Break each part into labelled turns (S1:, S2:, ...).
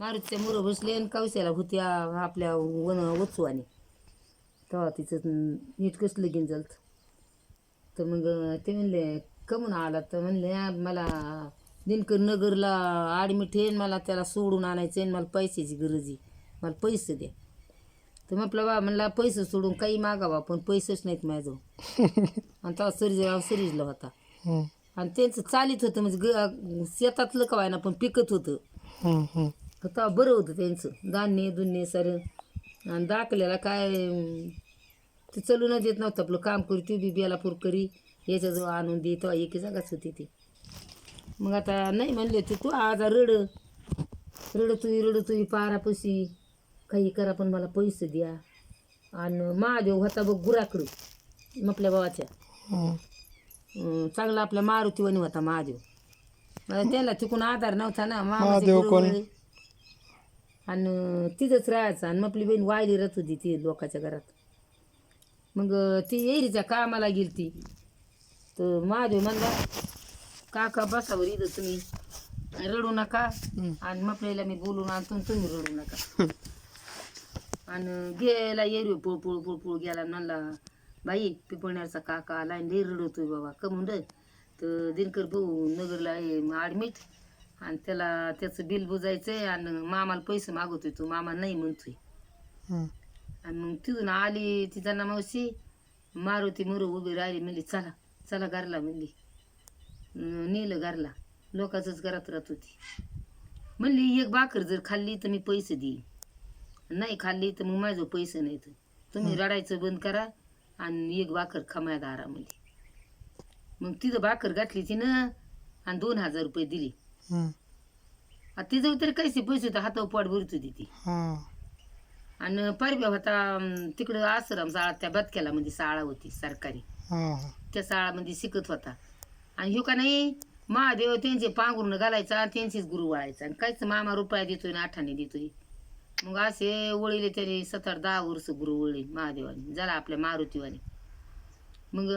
S1: मारुतीच्या मुरं बसले आणि कवशाला होत्या आपल्या वन वचुवाने. तेव्हा तिचं नीट कसं लगीन झालं तर मग ते म्हणले कमून आला. तर म्हणले "आ, मला दिनकर नगरला ॲडमिट आहे मला त्याला सोडून आणायचं आहे मला पैशाची गरज आहे. मला पैसे द्या. तर म्हटलं बा म्हणला पैसे सोडून काही मागावा पण पैसेच नाहीत माझं आणि तेव्हा सर्जीराव सिरीजला होता. आणि त्यांचं चालित होतं म्हणजे ग शेतातलं का ना पण पिकत होतं. तेव्हा बरं होतं त्यांचं? धान्य दुन्य सारं. आणि दाखल्याला काय ते चलू न देत नव्हतं आपलं काम करू. ती बी बेलापूर करी याच्याजवळ आणून दे तेव्हा एकी जागाच होती ती. मग आता नाही म्हणले ते तू आज रड. रडतोय रडतोय पारापशी. काही करा पण मला पैसे द्या. आणि महादेव होता बघ गुराकडं आपल्या भावाच्या. चांगला आपला मारुतीवाणी होता महादेव. त्याला तिकून आधार नव्हता ना
S2: महादेव.
S1: आणि तिथंच राहायचं. आणि आपली बहीण वायली राहत होती ती लोकांच्या घरात. मग ती एरीच्या कामाला गेली ती तर महादेव म्हणला काका बसावर इथं तुम्ही. रडू नका. आणि मग आपल्याला मी बोलून आणतो आणि तुम्ही रडू नका. आणि गेला एरी पुळ पुळ पुळ पुळ गेला म्हणला बाई पिपळण्याचा काका आला आणि लई रडवतोय बाबा. कमून तर दिनकर भाऊ नगरला आहे ॲडमिट आणि त्याला त्याचं बिल बुजायचंय आणि मामाला पैसे मागवतोय तो. मामा नाही म्हणतोय. आणि मग तिथून आली तिचा ना मावशी मारुती मुरू उभी राहिली म्हणली चला चला घरला म्हणली. नेलं घरला. लोकांचंच घरात राहत होती. म्हणली एक भाकर जर खाल्ली तर मी पैसे देईन. नाही खाल्ली तर मग माझं पैसे नाहीत. तुम्ही रडायचं बंद करा आणि एक भाकर खमाया दारामध्ये. मग तिथं भाकर घातली तिनं आणि दोन हजार रुपये दिले. तिचं तरी कैसे पैसे होते हातावर पोट भरत होती ती.
S2: हा.
S1: आणि परब्या होता तिकडं आश्रम शाळा त्या बदक्याला म्हणजे शाळा होती सरकारी. त्या शाळामध्ये शिकत होता. आणि ह्यो का नाही महादेव त्यांचे पांघरून घालायचा त्यांचेच गुरु वळायचा आणि काहीच मामा रुपया देतोय ना आठाने देतोय. मग असे वळीले त्याने सात आठ दहा वर्ष गुरु वळले महादेवाने. झाला आपल्या मारुतीवाने. मग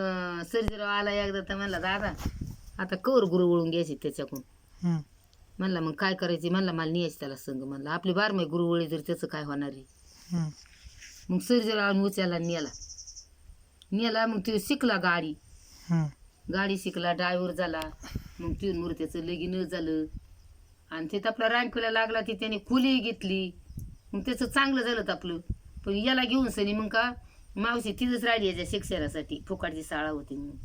S1: सर्जीराव आला एकदा तर म्हणला दादा आता कवर गुरु वळून घ्यायचे त्याच्याकडून.
S2: हम्म.
S1: म्हणला मग काय करायचे? म्हणला मला न्यायचे त्याला संग म्हणला आपले बारमे गुरु वळले तर त्याचं काय होणार आहे?
S2: हम्म.
S1: मग सर्जीराव उचलला नेला. नेला मग तो शिकला गाडी.
S2: हम्म.
S1: गाडी शिकला ड्रायव्हर झाला. मग तीन मूर्त्याचं लगीन झालं. आणि ते आपला रँकला लागला ती त्याने खुली घेतली. मग त्याचं चांगलं झालं आपलं. पण याला घेऊन सनी मग का मावशी तिथंच राहिली याच्या शिक्षणासाठी. फुकाटची शाळा होती म्हणून.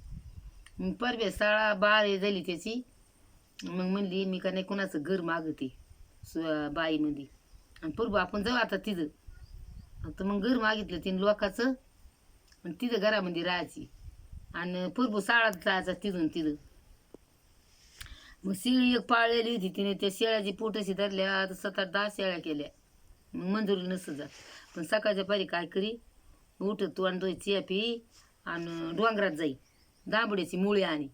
S1: मग परव्या शाळा बाळ झाली त्याची. मग म्हणली मी का नाही कोणाचं घर मागते बाई बाईमध्ये. आणि पूर्व आपण जाऊ आता तिथं. तर मग घर मागितलं तिने लोकाचं आणि तिथं घरामध्ये राहायची. आणि पूर्व साळात जायचा तिथून तिथं. मग शेळी एक पाळलेली होती तिने त्या शेळ्याची पोटशी धरल्या तर सात आठ दहा शेळ्या केल्या. मग मंजुरी नसत जात. पण सकाळच्या पारी काय करी उठत तू आणि चिया पी आणि डोंगरात जाई. दाबड्याची मुळी आणि.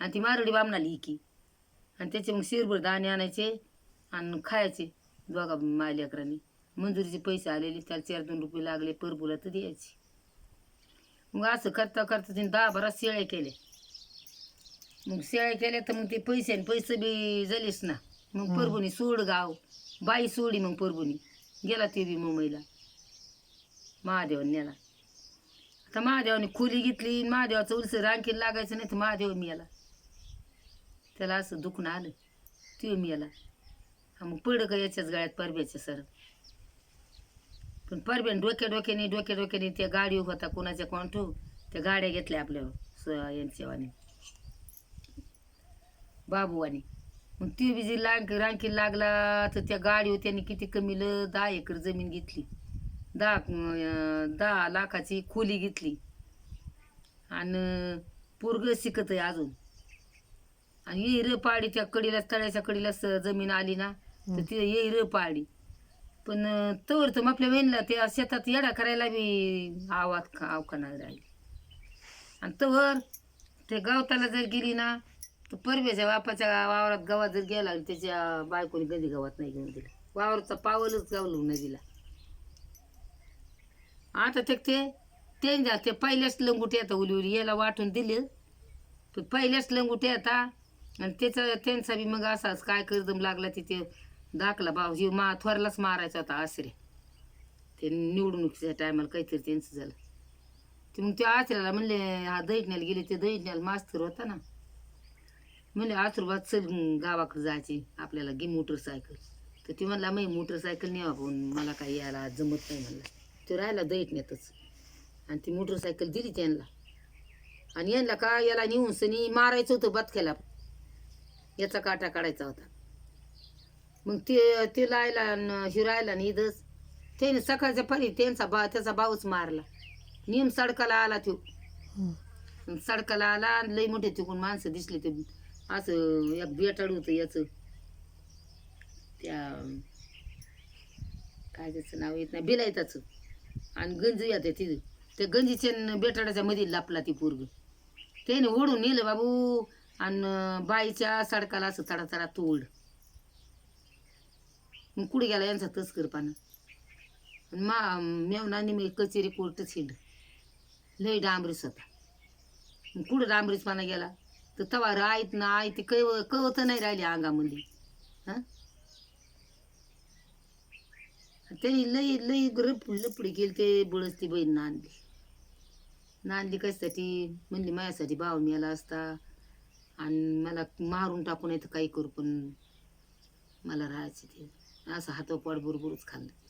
S1: आणि ती मारडी बामणाली की आणि त्याचे मग शिरभर दाणे आणायचे आणि खायचे दोघा मायलेकरांनी मंजुरीचे पैसे आलेले त्याला चार दोन रुपये लागले परबुला तर द्यायचे. मग असं करता करता तिने दहा बारा शेळ्या केल्या. मग शेळ्या केल्या तर मग ते पैसे आणि पैसे बी झालेच ना. मग परभणी सोड गाव. बाई सोडी मग परभणी. गेला ते बी मुंबईला. महादेवाने नेला. आता महादेवाने खोली घेतली महादेवाचं उलस रांकीला लागायचं नाही तर महादेव मियाला त्याला असं दुखणं आलं. ते मियाला हा मग पडलं का याच्याच गाड्यात परब्याच्या सर? पण परब्याने डोक्या डोक्याने डोक्या डोक्याने त्या गाडी होता कोणाच्या कोण कोणठो त्या गाड्या घेतल्या आपल्या स- यांच्यावाने. बाबूवाने. मग ती बी जी लांक रांकी लागला तर त्या गाडीवर त्यांनी किती कमीलं दहा एकर जमीन घेतली. दहा दहा लाखाची खोली घेतली. आणि पोरग शिकत आहे अजून. आणि येईर पाडी त्या कडीला तळ्याच्या कडीला स- जमीन आली ना तर ती येईर पाडी पण अं, तवर तर आपल्या वेणला त्या शेतात येडा करायला बी आवाज अवकाना राहिली. आणि तवर ते गावताला जर गेली ना तर परव्याच्या बापाच्या वावरात गावात जर गेला आणि त्याच्या बायकोने कधी गावात नाही घेऊन दिला. वावरचा पावलच गावलून नाही दिला आता ते ते त्यांच्या ते पहिल्याच लंगुटे आता उली उली याला वाटून दिले. पण पहिल्याच लंगुटे आता आणि त्याचा त्यांचा बी मग असाच काय कर्दम लागला तिथे दाखला भाऊ जीव मा थोरलाच मारायचा होता आसरे. ते निवडणुकीच्या टायमाला काहीतरी त्यांचं झालं. ते मग त्या आचऱ्याला म्हणले हा दैटण्याला गेले ते दैटण्याला मास्तर होता ना. म्हणले आसुरबाद चल गावाकडे जायची आपल्याला घे मोटरसायकल तर ती म्हणला मी मोटरसायकल नेवा पण मला काही यायला जमत नाही म्हणला. तो राहिला दैटण्यातच आणि ती मोटरसायकल दिली त्यांना. आणि यांना का याला नेऊन सनी मारायचं होतं बतक्याला याचा काटा काढायचा होता. मग ते ते लायला न हे राहिला आणि इथंच. त्याने सकाळच्या परी त्यांचा बा त्याचा भाऊच मारला. नियम सडकाला आला तो. सडकाला आला आणि लई मोठे तिकडून माणसं दिसली ते. असं एक बेटाड होतं याचं. त्या काय त्याचं नाव येत नाही बिलायताचं आणि गंज येते तिथं. त्या गंजीच्या न बेटाडाच्या मध्ये लापला ती पोरग. त्याने ओढून नेलं बाबू. आणि बाईच्या सडकाला असं तडा तडा तोड. मग कुठे गेला यांचा तस्कर पानं आणि मा मेवनाने मी कचेरी कोर्टच हिंड. लय डांबरीस होता. मग कुठं डांबरीस पाना गेला? तर तवा राईत ना आई ती कव कवत नाही राहिली अंगामध्ये. हां? त्यांनी लई लई रप लपडी गेली ते बळच ती बहीण नांदली. नांदली कशासाठी? म्हणली माझ्यासाठी भाव मिळाला असता. आणि मला मारून टाकून येतं काही करू पण मला राहायचं ते. असं हातोपाड बरोबरच खाल्लं.